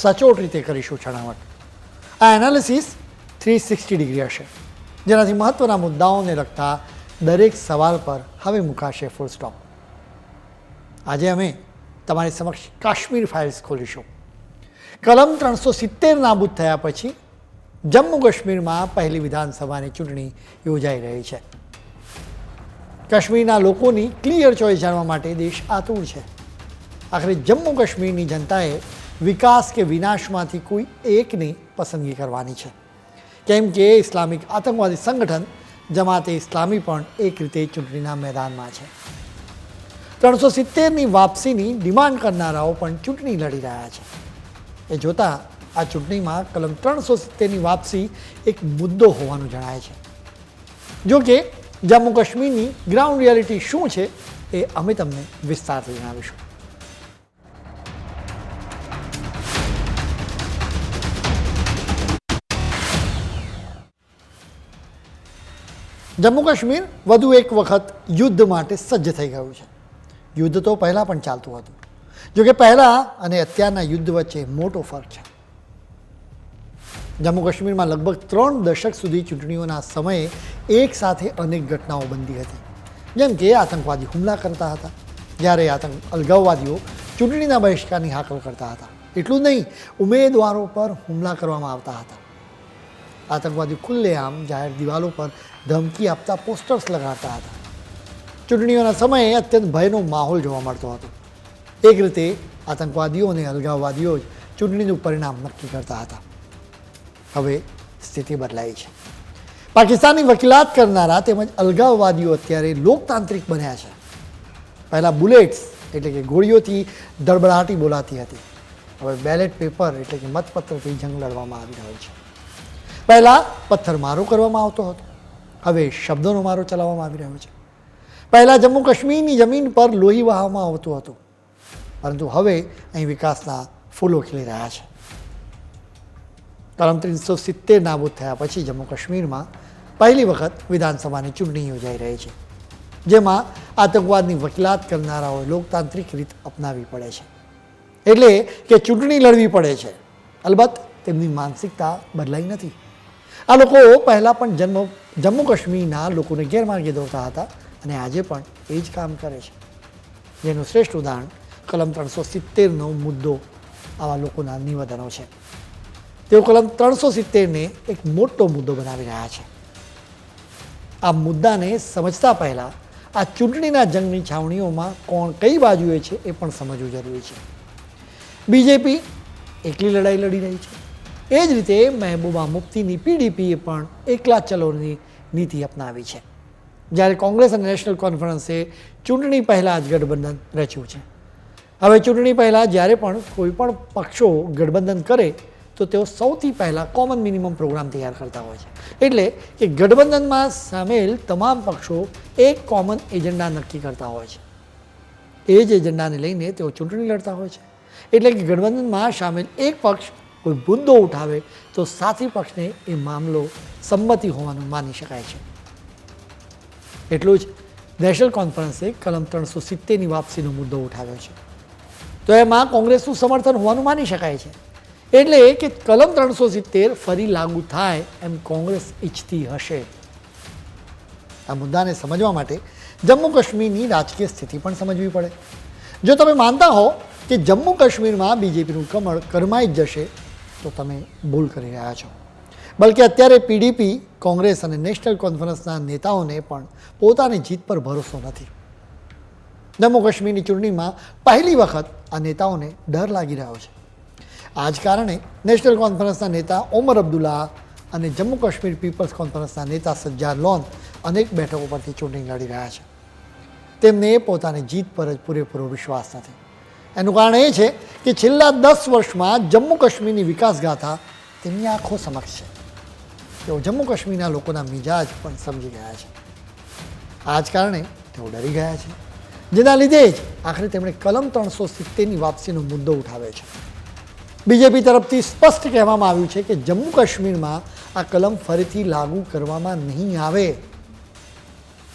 સચોટ રીતે કરીશું છણાવટ. આ એનાલિસિસ થ્રી સિક્સટી ડિગ્રી હશે. જેનાથી મહત્ત્વના મુદ્દાઓને લગતા દરેક સવાલ પર હવે મુકાશે ફૂલ સ્ટોપ આજે અમે તમારી સમક્ષ કાશ્મીર ફાઇલ્સ ખોલીશું. કલમ ત્રણસો સિત્તેર નાબૂદ થયા પછી જમ્મુ કાશ્મીરમાં પહેલી વિધાનસભાની ચૂંટણી યોજાઈ રહી છે. કાશ્મીરના લોકોની ક્લિયર ચોઈસ જાણવા માટે દેશ આતુર છે. આખરે જમ્મુ કાશ્મીરની જનતાએ વિકાસ કે વિનાશમાંથી કોઈ એકની પસંદગી કરવાની છે. કેમ કે ઇસ્લામિક આતંકવાદી સંગઠન જમાતે ઇસ્લામી પણ એક રીતે ચૂંટણીના મેદાનમાં છે. ત્રણસો સિત્તેરની વાપસીની ડિમાન્ડ કરનારાઓ પણ ચૂંટણી લડી રહ્યા છે. એ જોતાં આ ચૂંટણીમાં કલમ ત્રણસો સિત્તેરની વાપસી એક મુદ્દો હોવાનું જણાય છે. જો કે જમ્મુ કાશ્મીરની ગ્રાઉન્ડ રિયાલિટી શું છે એ અમે તમને વિસ્તારથી જણાવીશું. જમ્મુ કાશ્મીર વધુ એક વખત યુદ્ધ માટે સજ્જ થઈ ગયું છે. યુદ્ધ તો પહેલાં પણ ચાલતું હતું. જો કે પહેલાં અને અત્યારના યુદ્ધ વચ્ચે મોટો ફરક છે. જમ્મુ કાશ્મીરમાં લગભગ ત્રણ દશક સુધી ચૂંટણીઓના સમયે એક સાથે અનેક ઘટનાઓ બનતી હતી. જેમ કે આતંકવાદી હુમલા કરતા હતા, જ્યારે આતંક અલગાવવાદીઓ ચૂંટણીના બહિષ્કારની હાકલ કરતા હતા. એટલું નહીં, ઉમેદવારો પર હુમલા કરવામાં આવતા હતા. આતંકવાદી ખુલ્લેઆમ જાહેર દિવાલો પર ધમકી આપતા પોસ્ટર્સ લગાડતા હતા. ચૂંટણીઓના સમયે અત્યંત ભયનો માહોલ જોવા મળતો હતો. એક રીતે આતંકવાદીઓ અને અલગાવવાદીઓ જ ચૂંટણીનું પરિણામ નક્કી કરતા હતા. હવે સ્થિતિ બદલાઈ છે. પાકિસ્તાનની વકીલાત કરનારા તેમજ અલગાવવાદીઓ અત્યારે લોકતાંત્રિક બન્યા છે. પહેલાં બુલેટ્સ એટલે કે ગોળીઓથી દળબડાટી બોલાતી હતી. હવે બેલેટ પેપર એટલે કે મતપત્રથી જંગ લડવામાં આવી રહ્યો છે. પહેલાં પથ્થરમારો કરવામાં આવતો હતો. હવે શબ્દોનો મારો ચલાવવામાં આવી રહ્યો છે. પહેલાં જમ્મુ કાશ્મીરની જમીન પર લોહી વહાવવામાં આવતું હતું. પરંતુ હવે અહીં વિકાસના ફૂલો ખીલી રહ્યા છે. કલમ ત્રીસો સિત્તેર નાબૂદ થયા પછી જમ્મુ કાશ્મીરમાં પહેલી વખત વિધાનસભાની ચૂંટણી યોજાઈ રહી છે, જેમાં આતંકવાદની વકીલાત કરનારાઓએ લોકતાંત્રિક રીત અપનાવવી પડે છે. એટલે કે ચૂંટણી લડવી પડે છે. અલબત્ત તેમની માનસિકતા બદલાઈ નથી. આ લોકો પહેલાં પણ જન્મ, જમ્મુ કાશ્મીરના લોકોને ગેરમાર્ગે દોરતા હતા અને આજે પણ એ જ કામ કરે છે. જેનું શ્રેષ્ઠ ઉદાહરણ કલમ ત્રણસો સિત્તેરનો મુદ્દો આવા લોકોના નિવેદનો છે. તેઓ કલમ ત્રણસો સિત્તેરને એક મોટો મુદ્દો બનાવી રહ્યા છે. આ મુદ્દાને સમજતા પહેલાં આ ચૂંટણીના જંગની છાવણીઓમાં કોણ કઈ બાજુએ છે એ પણ સમજવું જરૂરી છે. બીજેપી એકલી લડાઈ લડી રહી છે. એ જ રીતે મહેબૂબા મુફ્તીની પીડીપીએ પણ એકલા ચલોની નીતિ અપનાવી છે. જ્યારે કોંગ્રેસ અને નેશનલ કોન્ફરન્સે ચૂંટણી પહેલાં જ ગઠબંધન રચ્યું છે. હવે ચૂંટણી પહેલાં જ્યારે પણ કોઈ પણ પક્ષો ગઠબંધન કરે, તો તેઓ સૌથી પહેલાં કોમન મિનિમમ પ્રોગ્રામ તૈયાર કરતા હોય છે. એટલે કે ગઠબંધનમાં સામેલ તમામ પક્ષો એક કોમન એજન્ડા નક્કી કરતા હોય છે. એ જ એજન્ડાને લઈને તેઓ ચૂંટણી લડતા હોય છે. એટલે કે ગઠબંધનમાં સામેલ એક પક્ષ કોઈ મુદ્દો ઉઠાવે તો સાથી પક્ષને એ મામલો સંમતિ હોવાનું માની શકાય છે. એટલું જ નેશનલ કોન્ફરન્સે કલમ ત્રણસો સિત્તેરની વાપસીનો મુદ્દો ઉઠાવ્યો છે. તો એમાં કોંગ્રેસનું સમર્થન હોવાનું માની શકાય છે. એટલે કે કલમ ત્રણસો સિત્તેર ફરી લાગુ થાય એમ કોંગ્રેસ ઈચ્છતી હશે. આ મુદ્દાને સમજવા માટે જમ્મુ કાશ્મીરની રાજકીય સ્થિતિ પણ સમજવી પડે. જો તમે માનતા હો કે જમ્મુ કાશ્મીરમાં બીજેપીનું કમળ કરમાઈ જશે તો તમે ભૂલ કરી રહ્યા છો. બલકે અત્યારે પીડીપી કોંગ્રેસ અને નેશનલ કોન્ફરન્સના નેતાઓને પણ પોતાની જીત પર ભરોસો નથી. જમ્મુ કાશ્મીરની ચૂંટણીમાં પહેલી વખત આ નેતાઓને ડર લાગી રહ્યો છે. આ જ કારણે નેશનલ કોન્ફરન્સના નેતા ઓમર અબ્દુલ્લા અને જમ્મુ કાશ્મીર પીપલ્સ કોન્ફરન્સના નેતા સજ્જાદ લોન અનેક બેઠકો પરથી ચૂંટણી લડી રહ્યા છે. તેમને પોતાની જીત પર જ પૂરેપૂરો વિશ્વાસ નથી. એનું કારણ એ છે કે છેલ્લા દસ વર્ષમાં જમ્મુ કાશ્મીરની વિકાસગાથા તેમની આંખો સમક્ષ છે. તેઓ જમ્મુ કાશ્મીરના લોકોના મિજાજ પણ સમજી ગયા છે. આ જ કારણે તેઓ ડરી ગયા છે. જેના લીધે જ આખરે તેમણે કલમ ત્રણસો સિત્તેરની વાપસીનો મુદ્દો ઉઠાવે છે. બીજેપી તરફથી સ્પષ્ટ કહેવામાં આવ્યું છે કે જમ્મુ કાશ્મીરમાં આ કલમ ફરીથી લાગુ કરવામાં નહીં આવે.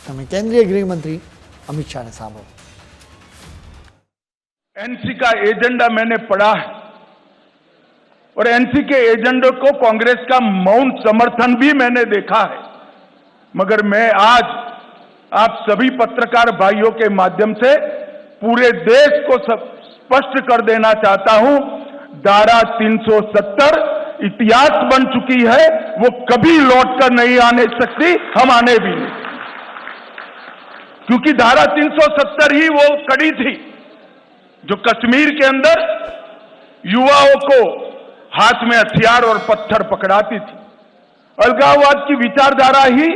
તમે કેન્દ્રીય ગૃહમંત્રી અમિત શાહને સાંભળો. एनसी का एजेंडा मैंने पढ़ा है। और एनसी के एजेंडे को कांग्रेस का मौन समर्थन भी मैंने देखा है। मगर मैं आज आप सभी पत्रकार भाइयों के माध्यम से पूरे देश को स्पष्ट कर देना चाहता हूँ, धारा 370 इतिहास बन चुकी है, वो कभी लौटकर नहीं आने सकती, हम आने भी नहीं। क्योंकि धारा 370 ही वो कड़ी थी। जो कश्मीर के अंदर युवाओं को हाथ में हथियार और पत्थर पकड़ाती थी अलगाववाद की विचारधारा ही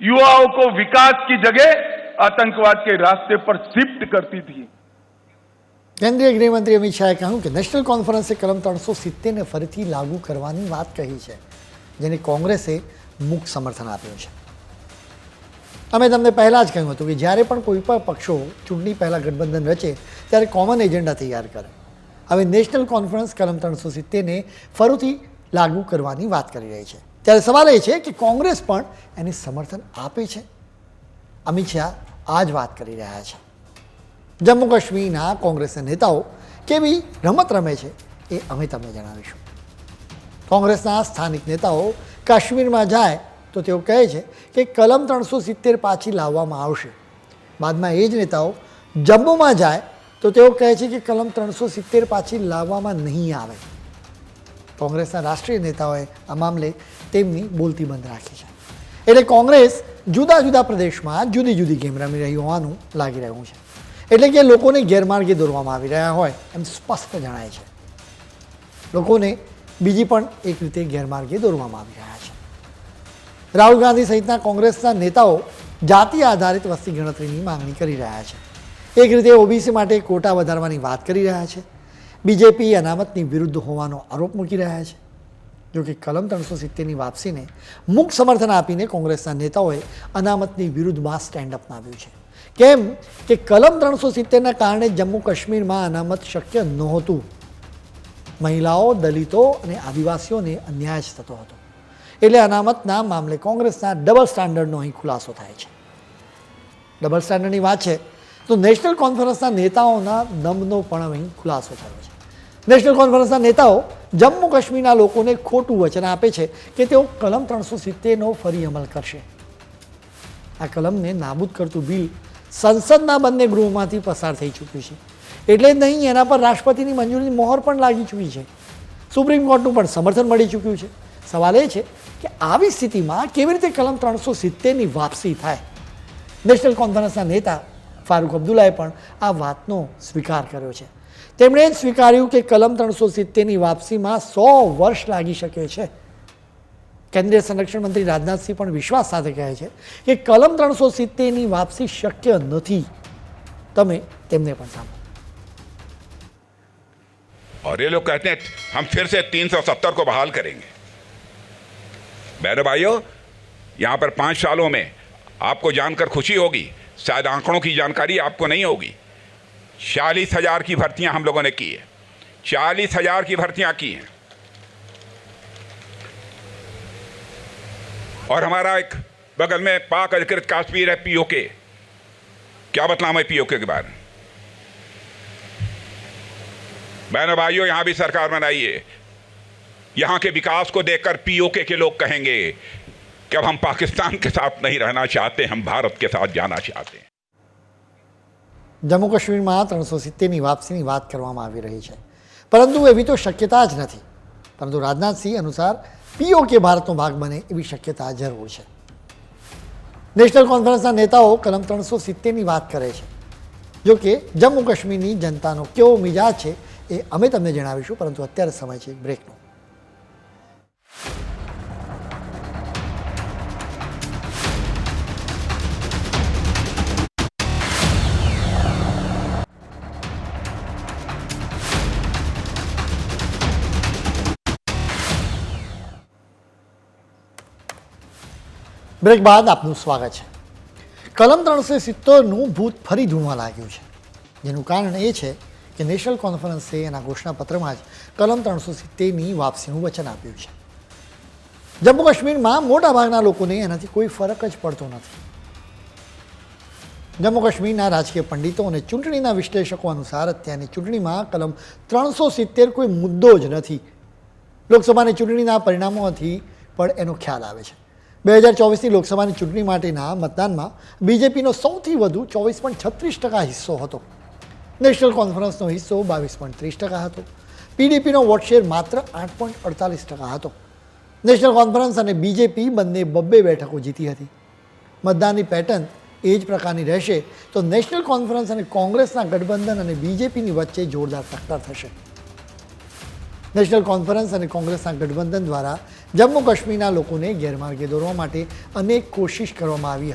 युवाओं को विकास की जगह आतंकवाद के रास्ते पर शिफ्ट करती थी કેન્દ્રીય ગૃહમંત્રી અમિત શાહે કહ્યું કે નેશનલ કોન્ફરન્સે કલમ ત્રણસો સિત્તેરને ફરીથી લાગુ કરવાની વાત કહી છે જેને કોંગ્રેસે મુખ સમર્થન આપ્યું છે અમે તમને પહેલાં જ કહ્યું હતું કે જ્યારે પણ કોઈ પણ પક્ષો ચૂંટણી પહેલાં ગઠબંધન રચે, ત્યારે કોમન એજન્ડા તૈયાર કરે. હવે નેશનલ કોન્ફરન્સ કલમ ત્રણસો સિત્તેરને ફરીથી લાગુ કરવાની વાત કરી રહી છે. ત્યારે સવાલ એ છે કે કોંગ્રેસ પણ એને સમર્થન આપે છે? અમિત શાહ આ જ વાત કરી રહ્યા છે. જમ્મુ કાશ્મીરના કોંગ્રેસના નેતાઓ કેવી રમત રમે છે એ અમે તમને જણાવીશું. કોંગ્રેસના સ્થાનિક નેતાઓ કાશ્મીરમાં જાય તો તેઓ કહે છે કે કલમ ત્રણસો સિત્તેર પાછી લાવવામાં આવશે. બાદમાં એ જ નેતાઓ જમ્મુમાં જાય તો તેઓ કહે છે કે કલમ ત્રણસો સિત્તેર પાછી લાવવામાં નહીં આવે. કોંગ્રેસના રાષ્ટ્રીય નેતાઓએ આ મામલે તેમની બોલતી બંધ રાખી છે. એટલે કોંગ્રેસ જુદા જુદા પ્રદેશમાં જુદી જુદી ગેમ રમી રહી હોવાનું લાગી રહ્યું છે. એટલે કે લોકોને ગેરમાર્ગે દોરવામાં આવી રહ્યા હોય એમ સ્પષ્ટ જણાય છે. લોકોને બીજી પણ એક રીતે ગેરમાર્ગે દોરવામાં આવી રહ્યા છે. રાહુલ ગાંધી સહિતના કોંગ્રેસના નેતાઓ જાતિ આધારિત વસ્તી ગણતરીની માંગણી કરી રહ્યા છે. એક રીતે ઓબીસી માટે કોટા વધારવાની વાત કરી રહ્યા છે. બીજેપી અનામતની વિરુદ્ધ હોવાનો આરોપ મૂકી રહ્યા છે. જોકે કલમ ત્રણસો સિત્તેરની વાપસીને મુખ સમર્થન આપીને કોંગ્રેસના નેતાઓએ અનામતની વિરુદ્ધમાં સ્ટેન્ડ અપનાવ્યું છે. કેમ કે કલમ ત્રણસો સિત્તેરના કારણે જમ્મુ કાશ્મીરમાં અનામત શક્ય નહોતું. મહિલાઓ, દલિતો અને આદિવાસીઓને અન્યાય જ થતો હતો. એટલે અનામતના મામલે કોંગ્રેસના ડબલ સ્ટાન્ડર્ડનો અહીં ખુલાસો થાય છે. ડબલ સ્ટાન્ડર્ડની વાત છે, તો નેશનલ કોન્ફરન્સના નેતાઓના દમનો પણ અહીં ખુલાસો થયો છે. નેશનલ કોન્ફરન્સના નેતાઓ જમ્મુ કાશ્મીરના લોકોને ખોટું વચન આપે છે કે તેઓ કલમ ત્રણસો સિત્તેરનો ફરી અમલ કરશે. આ કલમને નાબૂદ કરતું બિલ સંસદના બંને ગૃહોમાંથી પસાર થઈ ચૂક્યું છે. એટલે નહીં, એના પર રાષ્ટ્રપતિની મંજૂરીની મોહર પણ લાગી ચૂકી છે. સુપ્રીમ કોર્ટનું પણ સમર્થન મળી ચૂક્યું છે. સવાલ એ છે કે આવી સ્થિતિમાં કેવી રીતે કલમ ત્રણસો સિત્તેરની વાપસી થાય નેશનલ કોન્ફરન્સના નેતા ફારૂક અબ્દુલ્લાએ પણ આ વાતનો સ્વીકાર કર્યો છે તેમણે જ સ્વીકાર્યું કે કલમ ત્રણસો સિત્તેરની વાપસીમાં સો વર્ષ લાગી શકે છે કેન્દ્રીય સંરક્ષણ મંત્રી રાજનાથસિંહ પણ વિશ્વાસ સાથે કહે છે કે કલમ ત્રણસો સિત્તેરની વાપસી શક્ય નથી તમે તેમને પણ સાંભળો और ये लोग कहते हैं हम फिर से 370 को बहाल करेंगे बहनों भाइयों, यहाँ पर पाँच सालों में आपको जानकर खुशी होगी। शायद आंकड़ों की जानकारी आपको नहीं होगी। चालीस हज़ार की भर्तियाँ हम लोगों ने की है। चालीस हज़ार की भर्तियाँ की हैं। और हमारा एक बगल में पाक अधिकृत काश्मीर है पीओके। क्या बतलाऊं मैं पीओके के बारे में? बहनों भाइयों, यहाँ भी सरकार बनाई है। यहां के विकास को देखकर पीओके के लोग कहेंगे कि अब हम पाकिस्तान के साथ नहीं रहना चाहते हम भारत के साथ जाना चाहते हैं જમ્મુ કાશ્મીરમાં ત્રણસો સિત્તેરની વાપસીની વાત કરવામાં આવી રહી છે પરંતુ એવી તો શક્યતા જ નથી પરંતુ રાજનાથસિંહ અનુસાર પીઓકે ભારતનો ભાગ બને એવી શક્યતા જરૂર છે નેશનલ કોન્ફરન્સના નેતાઓ કલમ ત્રણસો સિત્તેરની વાત કરે છે જો કે જમ્મુ કાશ્મીરની જનતાનો કેવો મિજાજ છે એ અમે તમને જણાવીશું પરંતુ અત્યારે સમય છે બ્રેકનો બ્રેક બાદ આપનું સ્વાગત છે. કલમ ત્રણસો સિત્તેરનું ભૂત ફરી ધૂમવા લાગ્યું છે. જેનું કારણ એ છે કે નેશનલ કોન્ફરન્સે એના ઘોષણાપત્રમાં જ કલમ ત્રણસો સિત્તેરની વાપસીનું વચન આપ્યું છે. જમ્મુ કાશ્મીરમાં મોટાભાગના લોકોને એનાથી કોઈ ફરક જ પડતો નથી. જમ્મુ કાશ્મીરના રાજકીય પંડિતો અને ચૂંટણીના વિશ્લેષકો અનુસાર અત્યારની ચૂંટણીમાં કલમ ત્રણસો સિત્તેર કોઈ મુદ્દો જ નથી. લોકસભાની ચૂંટણીના પરિણામોથી પણ એનો ખ્યાલ આવે છે. બે હજાર ચોવીસની લોકસભાની ચૂંટણી માટેના મતદાનમાં બીજેપીનો સૌથી વધુ ચોવીસ પોઈન્ટ છત્રીસ ટકા હિસ્સો હતો. નેશનલ કોન્ફરન્સનો હિસ્સો બાવીસ પોઈન્ટ ત્રીસ ટકા હતો. પીડીપીનો વોટ શેર માત્ર આઠ પોઈન્ટ અડતાલીસ ટકા હતો. નેશનલ કોન્ફરન્સ અને બીજેપી બંને બબ્બે બેઠકો જીતી હતી. મતદાનની પેટર્ન એ જ પ્રકારની રહેશે તો નેશનલ કોન્ફરન્સ અને કોંગ્રેસના ગઠબંધન અને બીજેપીની વચ્ચે જોરદાર ટક્કર થશે. નેશનલ કોન્ફરન્સ અને કોંગ્રેસના ગઠબંધન દ્વારા જમ્મુ કાશ્મીરના લોકોને ગેરમાર્ગે દોરવા માટે અનેક કોશિશ કરવામાં આવી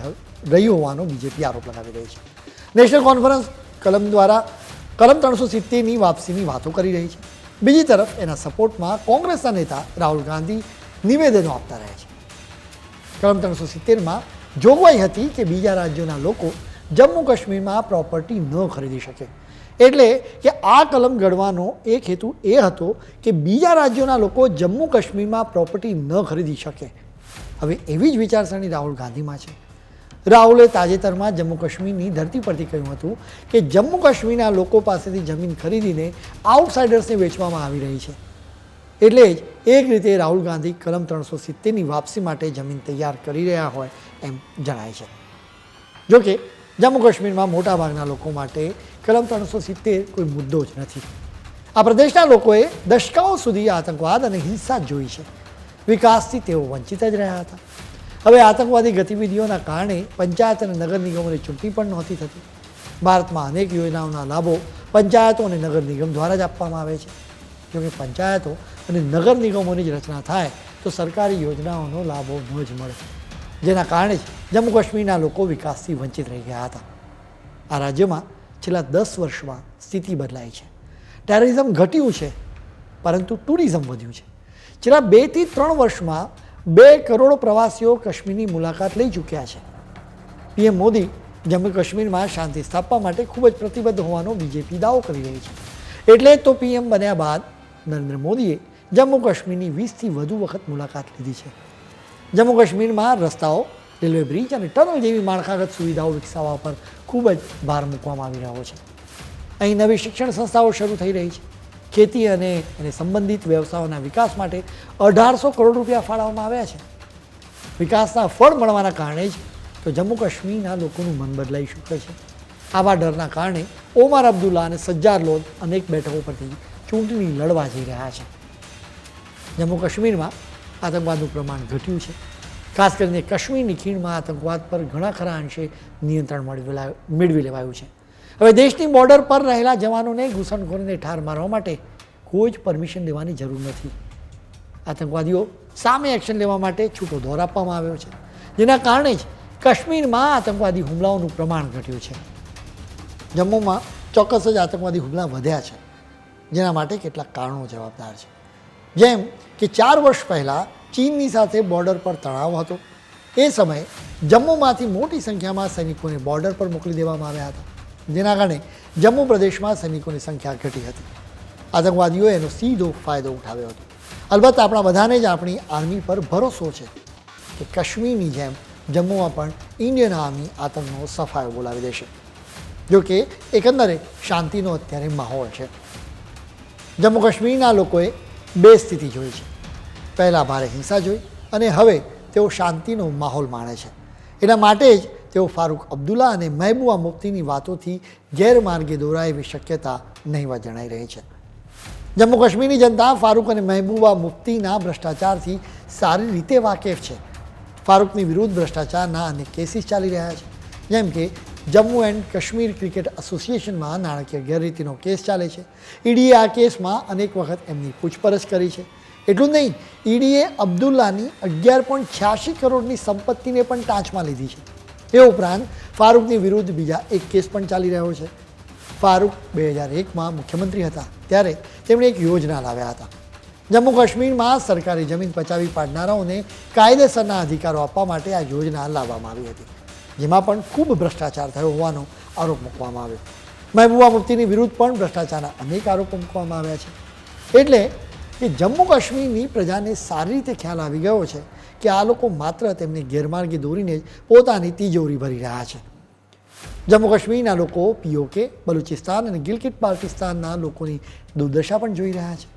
રહી હોવાનો બીજેપી આરોપ લગાવી રહી છે. નેશનલ કોન્ફરન્સ કલમ દ્વારા કલમ ત્રણસો સિત્તેરની વાપસીની વાતો કરી રહી છે. બીજી તરફ એના સપોર્ટમાં કોંગ્રેસના નેતા રાહુલ ગાંધી નિવેદનો આપતા રહે છે. કલમ ત્રણસો સિત્તેરમાં જોગવાઈ હતી કે બીજા રાજ્યોના લોકો જમ્મુ કાશ્મીરમાં પ્રોપર્ટી ન ખરીદી શકે. એટલે કે આ કલમ ઘડવાનો એક હેતુ એ હતો કે બીજા રાજ્યોના લોકો જમ્મુ કાશ્મીરમાં પ્રોપર્ટી ન ખરીદી શકે. હવે એવી જ વિચારસરણી રાહુલ ગાંધીમાં છે. રાહુલે તાજેતરમાં જમ્મુ કાશ્મીરની ધરતી પરથી કહ્યું હતું કે જમ્મુ કાશ્મીરના લોકો પાસેથી જમીન ખરીદીને આઉટસાઇડર્સને વેચવામાં આવી રહી છે. એટલે જ એક રીતે રાહુલ ગાંધી કલમ ત્રણસો સિત્તેરની વાપસી માટે જમીન તૈયાર કરી રહ્યા હોય એમ જણાય છે. જોકે જમ્મુ કાશ્મીરમાં મોટાભાગના લોકો માટે કલમ ત્રણસો સિત્તેર કોઈ મુદ્દો જ નથી. આ પ્રદેશના લોકોએ દશકાઓ સુધી આતંકવાદ અને હિંસા જોઈ છે. વિકાસથી તેઓ વંચિત જ રહ્યા હતા. હવે આતંકવાદી ગતિવિધિઓના કારણે પંચાયત અને નગર નિગમોની ચૂંટણી પણ નહોતી થતી. ભારતમાં અનેક યોજનાઓના લાભો પંચાયતો અને નગર નિગમ દ્વારા જ આપવામાં આવે છે. જોકે પંચાયતો અને નગર નિગમોની જ રચના થાય તો સરકારી યોજનાઓનો લાભો ન જ મળે. જેના કારણે જ જમ્મુ કાશ્મીરના લોકો વિકાસથી વંચિત રહી ગયા હતા. આ રાજ્યમાં છેલ્લા દસ વર્ષમાં સ્થિતિ બદલાઈ છે. ટેરરિઝમ ઘટ્યું છે, પરંતુ ટુરિઝમ વધ્યું છે. છેલ્લા બેથી ત્રણ વર્ષમાં બે કરોડ પ્રવાસીઓ કાશ્મીરની મુલાકાત લઈ ચૂક્યા છે. પીએમ મોદી જમ્મુ કાશ્મીરમાં શાંતિ સ્થાપવા માટે ખૂબ જ પ્રતિબદ્ધ હોવાનો બીજેપી દાવો કરી રહી છે. એટલે તો પીએમ બન્યા બાદ નરેન્દ્ર મોદીએ જમ્મુ કાશ્મીરની વીસથી વધુ વખત મુલાકાત લીધી છે. જમ્મુ કાશ્મીરમાં રસ્તાઓ રેલવે બ્રિજ અને ટનલ જેવી માળખાગત સુવિધાઓ વિકસાવવા પર ખૂબ જ ભાર મૂકવામાં આવી રહ્યો છે. અહીં નવી શિક્ષણ સંસ્થાઓ શરૂ થઈ રહી છે. ખેતી અને એને સંબંધિત વ્યવસાયોના વિકાસ માટે અઢારસો કરોડ રૂપિયા ફાળવવામાં આવ્યા છે. વિકાસના ફળ મળવાના કારણે જ તો જમ્મુ કાશ્મીરના લોકોનું મન બદલાઈ શકે છે. આવા ડરના કારણે ઓમાર અબ્દુલ્લા અને સજ્જાર લોન અનેક બેઠકો પરથી ચૂંટણી લડવા જઈ રહ્યા છે. જમ્મુ કાશ્મીરમાં આતંકવાદનું પ્રમાણ ઘટ્યું છે. ખાસ કરીને કાશ્મીરની ખીણમાં આતંકવાદ પર ઘણા ખરા અંશે નિયંત્રણ મેળવી મેળવી લેવાયું છે. હવે દેશની બોર્ડર પર રહેલા જવાનોને ઘૂસણખોરીને ઠાર મારવા માટે કોઈ જ પરમિશન લેવાની જરૂર નથી. આતંકવાદીઓ સામે એક્શન લેવા માટે છૂટો દોર આપવામાં આવ્યો છે. જેના કારણે જ કાશ્મીરમાં આતંકવાદી હુમલાઓનું પ્રમાણ ઘટ્યું છે. જમ્મુમાં ચોક્કસ જ આતંકવાદી હુમલા વધ્યા છે. જેના માટે કેટલાક કારણો જવાબદાર છે. જેમ કે ચાર વર્ષ પહેલાં ચીનની સાથે બોર્ડર પર તણાવ હતો. એ સમયે જમ્મુમાંથી મોટી સંખ્યામાં સૈનિકોને બોર્ડર પર મોકલી દેવામાં આવ્યા હતા. જેના કારણે જમ્મુ પ્રદેશમાં સૈનિકોની સંખ્યા ઘટી હતી. આતંકવાદીઓએ એનો સીધો ફાયદો ઉઠાવ્યો હતો. અલબત્ત આપણા બધાને જ આપણી આર્મી પર ભરોસો છે કે કાશ્મીરની જેમ જમ્મુમાં પણ ઇન્ડિયન આર્મી આતંકનો સફાયો બોલાવી દેશે. જો કે એકંદરે શાંતિનો અત્યારે માહોલ છે. જમ્મુ કાશ્મીરના લોકોએ બે સ્થિતિ જોઈ છે. પહેલાં ભારે હિંસા જોઈ અને હવે તેઓ શાંતિનો માહોલ માણે છે. એના માટે જ તેઓ ફારૂક અબ્દુલ્લા અને મહેબુબા મુફ્તીની વાતોથી ગેરમાર્ગે દોરાય એવી શક્યતા નહીવત જણાઈ રહી છે. જમ્મુ કાશ્મીરની જનતા ફારૂક અને મહેબુબા મુફ્તીના ભ્રષ્ટાચારથી સારી રીતે વાકેફ છે. ફારૂકની વિરુદ્ધ ભ્રષ્ટાચારના અનેક કેસીસ ચાલી રહ્યા છે. જેમ કે જમ્મુ એન્ડ કાશ્મીર ક્રિકેટ એસોસિએશનમાં નાણાકીય ગેરરીતિનો કેસ ચાલે છે. ઈડીએ આ કેસમાં અનેક વખત એમની પૂછપરછ કરી છે. એટલું નહીં, ઈડીએ અબ્દુલ્લાની અગિયાર પોઈન્ટ છ્યાસી કરોડની સંપત્તિને પણ ટાંચમાં લીધી છે. એ ઉપરાંત ફારૂકની વિરુદ્ધ બીજા એક કેસ પણ ચાલી રહ્યો છે. ફારૂક બે હજાર એકમાં મુખ્યમંત્રી હતા, ત્યારે તેમણે એક યોજના લાવ્યા હતા. જમ્મુ કાશ્મીરમાં સરકારી જમીન પચાવી પાડનારાઓને કાયદેસરના અધિકારો આપવા માટે આ યોજના લાવવામાં આવી હતી. જેમાં પણ ખૂબ ભ્રષ્ટાચાર થયો હોવાનો આરોપ મૂકવામાં આવ્યો. મહેબૂબા મુફ્તીની વિરુદ્ધ પણ ભ્રષ્ટાચારના અનેક આરોપો મૂકવામાં આવ્યા છે. એટલે કે જમ્મુ કાશ્મીરની પ્રજાને સારી રીતે ખ્યાલ આવી ગયો છે કે આ લોકો માત્ર તેમને ગેરમાર્ગે દોરીને જ પોતાની તિજોરી ભરી રહ્યા છે. જમ્મુ કાશ્મીરના લોકો પીઓકે બલુચિસ્તાન અને ગિલકિટ પાર્ટિસ્તાનના લોકોની દુર્દશા પણ જોઈ રહ્યા છે.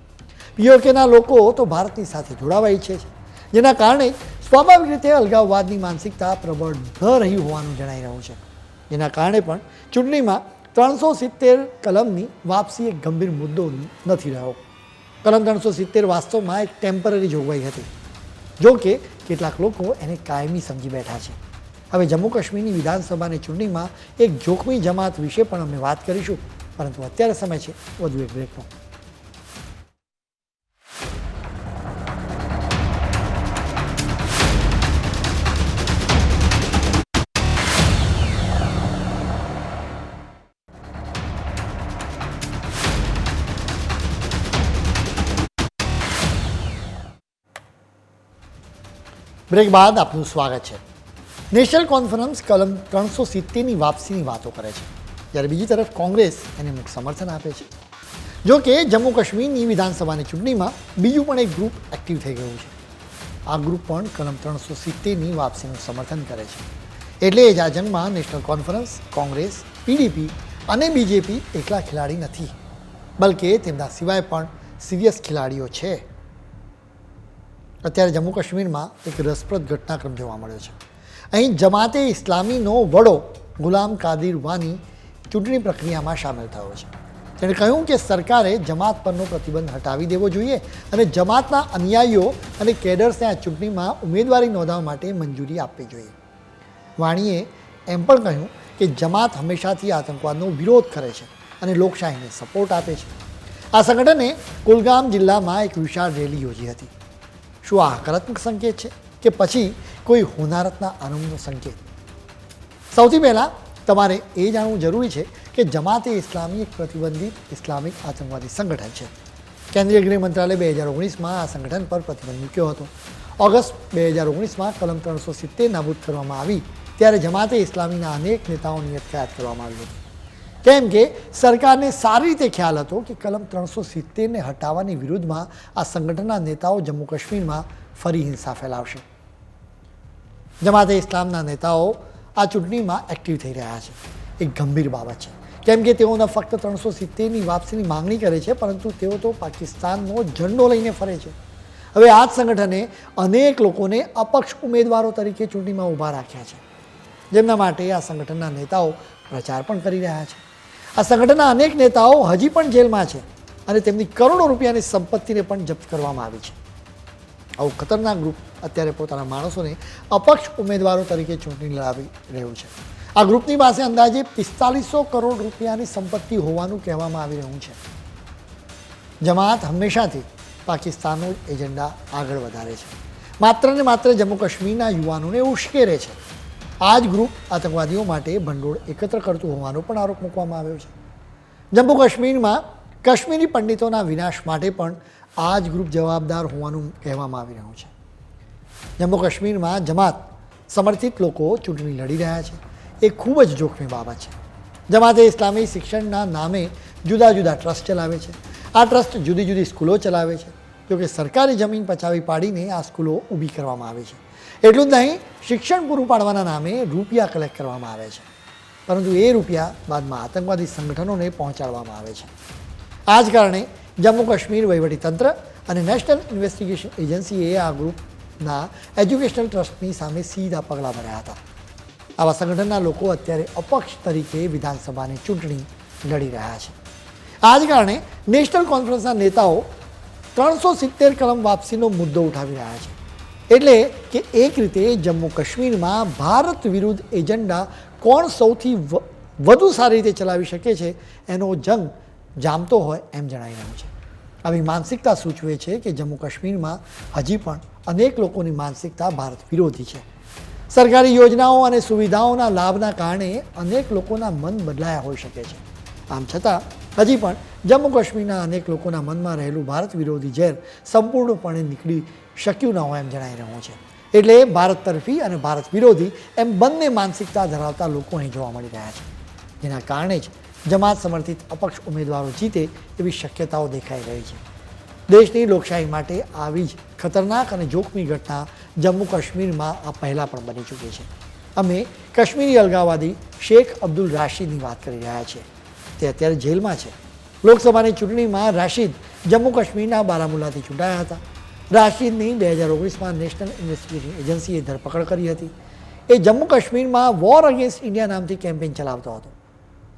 પીઓકેના લોકો તો ભારતની સાથે જોડાવા ઈચ્છે છે, જેના કારણે સ્વાભાવિક રીતે અલગાવવાદની માનસિકતા પ્રબળ ન રહી હોવાનું જણાઈ રહ્યું છે. જેના કારણે પણ ચૂંટણીમાં ત્રણસો સિત્તેર કલમની વાપસી એક ગંભીર મુદ્દો નથી રહ્યો. કલમ ત્રણસો સિત્તેર વાસ્તવમાં એક ટેમ્પરરી જોગવાઈ હતી. જો કે, કેટલાક લોકો એને કાયમી સમજી બેઠા છે. હવે જમ્મુ કાશ્મીરની વિધાનસભાની ચૂંટણીમાં એક જોખમી જમાત વિશે પણ અમે વાત કરીશું. પરંતુ અત્યારે સમય છે, વધુ એક બ્રેકનો બ્રેક બાદ આપનું સ્વાગત છે. નેશનલ કોન્ફરન્સ કલમ ત્રણસો સિત્તેરની વાપસીની વાતો કરે છે. જ્યારે બીજી તરફ કોંગ્રેસ એને મુખ સમર્થન આપે છે. જો કે જમ્મુ કાશ્મીરની વિધાનસભાની ચૂંટણીમાં બીજું પણ એક ગ્રુપ એક્ટિવ થઈ ગયું છે. આ ગ્રુપ પણ કલમ ત્રણસો સિત્તેરની વાપસીનું સમર્થન કરે છે. એટલે જ આ જંગમાં નેશનલ કોન્ફરન્સ, કોંગ્રેસ પીડીપી અને બીજેપી એકલા ખેલાડી નથી. બલકે તેમના સિવાય પણ સિરિયસ ખેલાડીઓ છે. અત્યારે જમ્મુ કાશ્મીરમાં એક રસપ્રદ ઘટનાક્રમ જોવા મળ્યો છે. અહીં જમાતે ઇસ્લામીનો વડો ગુલામ કાદિર વાની ચૂંટણી પ્રક્રિયામાં સામેલ થયો છે. તેણે કહ્યું કે સરકારે જમાત પરનો પ્રતિબંધ હટાવી દેવો જોઈએ અને જમાતના અનુયાયીઓ અને કેડર્સને આ ચૂંટણીમાં ઉમેદવારી નોંધાવવા માટે મંજૂરી આપવી જોઈએ. વાણીએ એમ પણ કહ્યું કે જમાત હંમેશાથી આતંકવાદનો વિરોધ કરે છે અને લોકશાહીને સપોર્ટ આપે છે. આ સંગઠને કુલગામ જિલ્લામાં એક વિશાળ રેલી યોજી હતી. શું આ હકારાત્મક સંકેત છે કે પછી કોઈ હોનારતના આરંભનો સંકેત? સૌથી પહેલાં તમારે એ જાણવું જરૂરી છે કે જમાતે ઇસ્લામી એક પ્રતિબંધિત ઇસ્લામિક આતંકવાદી સંગઠન છે. કેન્દ્રીય ગૃહ મંત્રાલય બે હજાર ઓગણીસમાં આ સંગઠન પર પ્રતિબંધ મૂક્યો હતો. ઓગસ્ટ બે હજાર ઓગણીસમાં કલમ ત્રણસો સિત્તેર નાબૂદ કરવામાં આવી. ત્યારે જમાતે ઇસ્લામીના અનેક નેતાઓની અટકાયત કરવામાં આવી હતી. કેમ કે સરકારને સારી રીતે ખ્યાલ હતો કે કલમ ત્રણસો સિત્તેરને હટાવવાની વિરુદ્ધમાં આ સંગઠનના નેતાઓ જમ્મુ કાશ્મીરમાં ફરી હિંસા ફેલાવશે. જમાતે ઇસ્લામના નેતાઓ આ ચૂંટણીમાં એક્ટિવ થઈ રહ્યા છે. એક ગંભીર બાબત છે. કેમ કે તેઓના ફક્ત ત્રણસો સિત્તેરની વાપસીની માંગણી કરે છે, પરંતુ તેઓ તો પાકિસ્તાનનો ઝંડો લઈને ફરે છે. હવે આ જ સંગઠને અનેક લોકોને અપક્ષ ઉમેદવારો તરીકે ચૂંટણીમાં ઊભા રાખ્યા છે. જેમના માટે આ સંગઠનના નેતાઓ પ્રચાર પણ કરી રહ્યા છે. આ સંગઠનના અનેક નેતાઓ હજી પણ જેલમાં છે અને તેમની કરોડો રૂપિયાની સંપત્તિને પણ જપ્ત કરવામાં આવી છે. આવું ખતરનાક ગ્રુપ અત્યારે પોતાના માણસોને અપક્ષ ઉમેદવારો તરીકે ચૂંટણી લડાવી રહ્યું છે. આ ગ્રુપની પાસે અંદાજે પિસ્તાલીસો કરોડ રૂપિયાની સંપત્તિ હોવાનું કહેવામાં આવી રહ્યું છે. જમાત હંમેશાથી પાકિસ્તાનનો એજન્ડા આગળ વધારે છે. માત્ર ને માત્ર જમ્મુ કાશ્મીરના યુવાનોને ઉશ્કેરે છે. આ જ ગ્રુપ આતંકવાદીઓ માટે ભંડોળ એકત્ર કરતું હોવાનો પણ આરોપ મૂકવામાં આવ્યો છે. જમ્મુ કાશ્મીરમાં કાશ્મીરી પંડિતોના વિનાશ માટે પણ આ જ ગ્રુપ જવાબદાર હોવાનું કહેવામાં આવી રહ્યું છે. જમ્મુ કાશ્મીરમાં જમાત સમર્થિત લોકો ચૂંટણી લડી રહ્યા છે. એ ખૂબ જ જોખમી બાબત છે. જમાતે ઇસ્લામી શિક્ષણના નામે જુદા જુદા ટ્રસ્ટ ચલાવે છે. આ ટ્રસ્ટ જુદી જુદી સ્કૂલો ચલાવે છે. જોકે સરકારી જમીન પચાવી પાડીને આ સ્કૂલો ઊભી કરવામાં આવી છે. એટલું જ નહીં, શિક્ષણ પૂરું પાડવાના નામે રૂપિયા કલેક્ટ કરવામાં આવે છે. પરંતુ એ રૂપિયા બાદમાં આતંકવાદી સંગઠનોને પહોંચાડવામાં આવે છે. આ જ કારણે જમ્મુ કાશ્મીર વહીવટીતંત્ર અને નેશનલ ઇન્વેસ્ટિગેશન એજન્સીએ આ ગ્રુપના એજ્યુકેશનલ ટ્રસ્ટની સામે સીધા પગલાં ભર્યા હતા. આવા સંગઠનના લોકો અત્યારે અપક્ષ તરીકે વિધાનસભાની ચૂંટણી લડી રહ્યા છે. આ જ કારણે નેશનલ કોન્ફરન્સના નેતાઓ ત્રણસો સિત્તેર કલમ વાપસીનો મુદ્દો ઉઠાવી રહ્યા છે. એટલે કે એક રીતે જમ્મુ કાશ્મીરમાં ભારત વિરુદ્ધ એજન્ડા કોણ સૌથી વધુ સારી રીતે ચલાવી શકે છે એનો જંગ જામતો હોય એમ જણાઈ રહ્યું છે. આવી માનસિકતા સૂચવે છે કે જમ્મુ કાશ્મીરમાં હજી પણ અનેક લોકોની માનસિકતા ભારત વિરોધી છે. સરકારી યોજનાઓ અને સુવિધાઓના લાભના કારણે અનેક લોકોના મન બદલાયા હોઈ શકે છે. આમ છતાં, હજી પણ જમ્મુ કાશ્મીરના અનેક લોકોના મનમાં રહેલું ભારત વિરોધી ઝેર સંપૂર્ણપણે નીકળી શક્યું ન હોય એમ જણાઈ રહ્યું છે. એટલે ભારત તરફી અને ભારત વિરોધી એમ બંને માનસિકતા ધરાવતા લોકો અહીં જોવા મળી રહ્યા છે. જેના કારણે જ જમાત સમર્થિત અપક્ષ ઉમેદવારો જીતે એવી શક્યતાઓ દેખાઈ રહી છે. દેશની લોકશાહી માટે આવી જ ખતરનાક અને જોખમી ઘટના જમ્મુ કાશ્મીરમાં આ પહેલાં પણ બની ચૂકી છે. અમે કાશ્મીરી અલગાવાદી શેખ અબ્દુલ રાશીદની વાત કરી રહ્યા છીએ. તે અત્યારે જેલમાં છે. લોકસભાની ચૂંટણીમાં રાશિદ જમ્મુ કાશ્મીરના બારામુલાથી ચૂંટાયા હતા. રાશિદની બે હજાર ઓગણીસમાં નેશનલ ઇન્વેસ્ટિગેશન એજન્સીએ ધરપકડ કરી હતી. એ જમ્મુ કાશ્મીરમાં વોર અગેન્સ્ટ ઇન્ડિયા નામથી કેમ્પેન ચલાવતો હતો.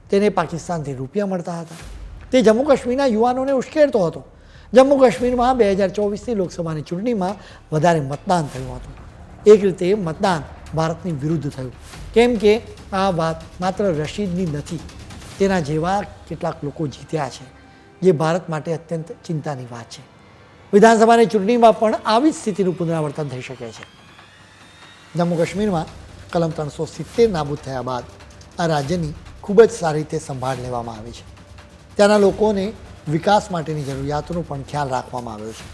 તેને પાકિસ્તાનથી રૂપિયા મળતા હતા. તે જમ્મુ કાશ્મીરના યુવાનોને ઉશ્કેરતો હતો. જમ્મુ કાશ્મીરમાં બે હજાર ચોવીસની લોકસભાની ચૂંટણીમાં વધારે મતદાન થયું હતું. એક રીતે મતદાન ભારતની વિરુદ્ધ થયું. કેમ કે આ વાત માત્ર રશીદની નથી, તેના જેવા કેટલાક લોકો જીત્યા છે, જે ભારત માટે અત્યંત ચિંતાની વાત છે. વિધાનસભાની ચૂંટણીમાં પણ આવી જ સ્થિતિનું પુનરાવર્તન થઈ શકે છે. જમ્મુ કાશ્મીરમાં કલમ ત્રણસો સિત્તેર નાબૂદ થયા બાદ આ રાજ્યની ખૂબ જ સારી રીતે સંભાળ લેવામાં આવી છે. ત્યાંના લોકોને વિકાસ માટેની જરૂરિયાતોનો પણ ખ્યાલ રાખવામાં આવ્યો છે.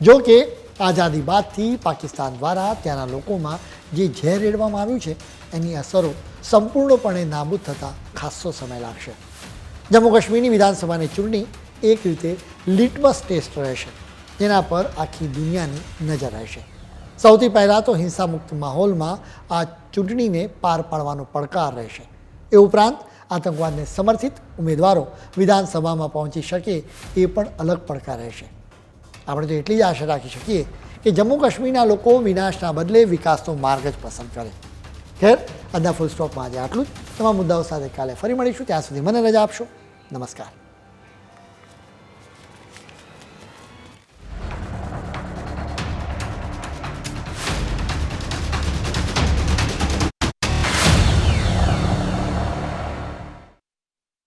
જો કે આઝાદી બાદથી પાકિસ્તાન દ્વારા ત્યાંના લોકોમાં જે ઝેર રેડવામાં આવ્યું છે, એની અસરો સંપૂર્ણપણે નાબૂદ થતાં ખાસ્સો સમય લાગશે. જમ્મુ કાશ્મીરની વિધાનસભાની ચૂંટણી એક રીતે લિટમસ ટેસ્ટ રહેશે. જેના પર આખી દુનિયાની નજર રહેશે. સૌથી પહેલાં તો હિંસામુક્ત માહોલમાં આ ચૂંટણીને પાર પાડવાનો પડકાર રહેશે. એ ઉપરાંત આતંકવાદને સમર્થિત ઉમેદવારો વિધાનસભામાં પહોંચી શકે એ પણ અલગ પડકાર રહેશે. આપણે તો એટલી જ આશા રાખી શકીએ કે જમ્મુ કાશ્મીરના લોકો વિનાશના બદલે વિકાસનો માર્ગ જ પસંદ કરે. ખેર, આજના ફૂલ સ્ટોપમાં આજે આટલું જ. તમામ મુદ્દાઓ સાથે કાલે ફરી મળીશું. ત્યાં સુધી મને રજા આપશો. નમસ્કાર.